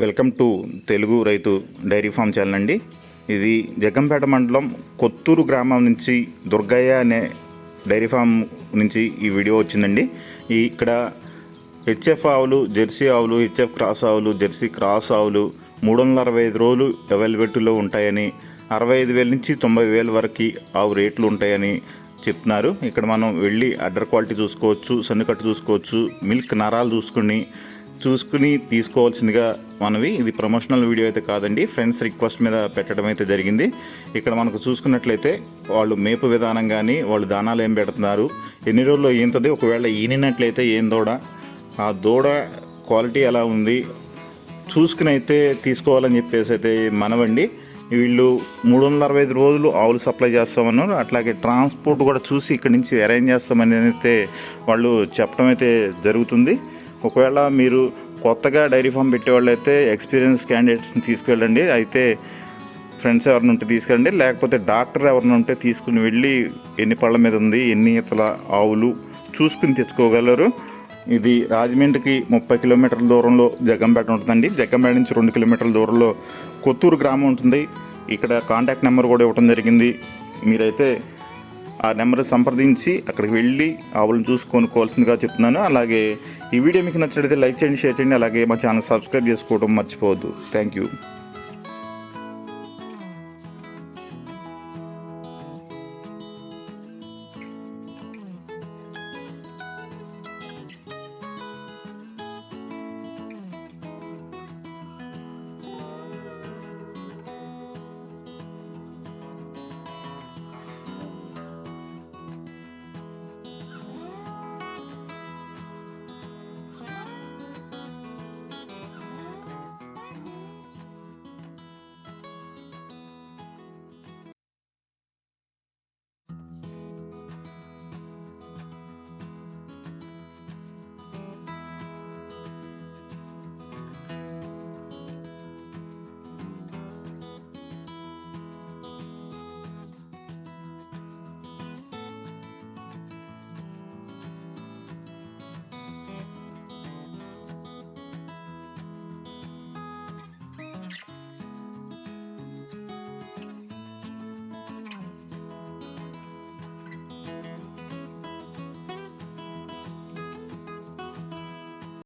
Welcome to Telugu రైతు dairy farm channel అండి. ఇది జగ్గంపేట మండలం కొత్తూరు గ్రామం నుంచి దుర్గయ్య అనే డైరీ ఫామ్ నుంచి ఈ వీడియో వచ్చిందండి. ఈ ఇక్కడ హెచ్ఎఫ్ ఆవులు జెర్సీ ఆవులు హెచ్ఎఫ్ క్రాస్ ఆవులు జెర్సీ క్రాస్ ఆవులు మూడు వందల అరవై ఐదు రోజులు అవైలబిలిటీలో ఉంటాయని అరవై ఐదు వేల నుంచి తొంభై వేల వరకు ఆవు రేట్లు ఉంటాయని చెప్తున్నారు. ఇక్కడ మనం వెళ్ళి అడ్డర్ క్వాలిటీ చూసుకోవచ్చు సన్నుకట్టు చూసుకోవచ్చు మిల్క్ నరాలు చూసుకుని చూసుకుని తీసుకోవాల్సిందిగా మనవి. ఇది ప్రమోషనల్ వీడియో అయితే కాదండి. ఫ్రెండ్స్ రిక్వెస్ట్ మీద పెట్టడం అయితే జరిగింది. ఇక్కడ మనకు చూసుకున్నట్లయితే వాళ్ళు మేపు విధానం కానీ వాళ్ళు దానాలు ఏం పెడుతున్నారు. ఎన్ని రోజుల్లో ఏంటది ఒకవేళ ఈనినట్లయితే ఏం దూడ? ఆ దూడ క్వాలిటీ ఎలా ఉంది? చూసుకుని అయితే తీసుకోవాలని చెప్పేసి అయితే మనవండి. వీళ్ళు మూడు వందల అరవై ఐదు రోజులు ఆవులు సప్లై చేస్తామన్నారు. అట్లాగే ట్రాన్స్పోర్ట్ కూడా చూసి ఇక్కడి నుంచి అరేంజ్ చేస్తామని అయితే వాళ్ళు చెప్పడం అయితే జరుగుతుంది. ఒకవేళ మీరు కొత్తగా డైరీ ఫామ్ పెట్టేవాళ్ళు అయితే ఎక్స్పీరియన్స్ క్యాండిడేట్స్ని తీసుకెళ్ళండి. అయితే ఫ్రెండ్స్ ఎవరిని ఉంటే తీసుకెళ్ళండి. లేకపోతే డాక్టర్ ఎవరిని ఉంటే తీసుకుని వెళ్ళి ఎన్ని పళ్ళ మీద ఉంది ఎన్ని ఇతల ఆవులు చూసుకుని తెచ్చుకోగలరు. ఇది రాజమండ్రికి ముప్పై కిలోమీటర్ల దూరంలో జగ్గంపేట ఉంటుందండి. జగ్గంపేట నుంచి రెండు కిలోమీటర్ల దూరంలో కొత్తూరు గ్రామం ఉంటుంది. ఇక్కడ కాంటాక్ట్ నెంబర్ కూడా ఇవ్వడం జరిగింది. మీరైతే ఆ నెంబర్ సంప్రదించి అక్కడికి వెళ్ళి ఆవులను చూసి కొనుక్కోవాల్సిందిగా చెప్తున్నాను. అలాగే ఈ వీడియో మీకు నచ్చినట్లయితే లైక్ చేయండి షేర్ చేయండి అలాగే మా ఛానల్ సబ్స్క్రైబ్ చేసుకోవడం మర్చిపోవద్దు. Thank you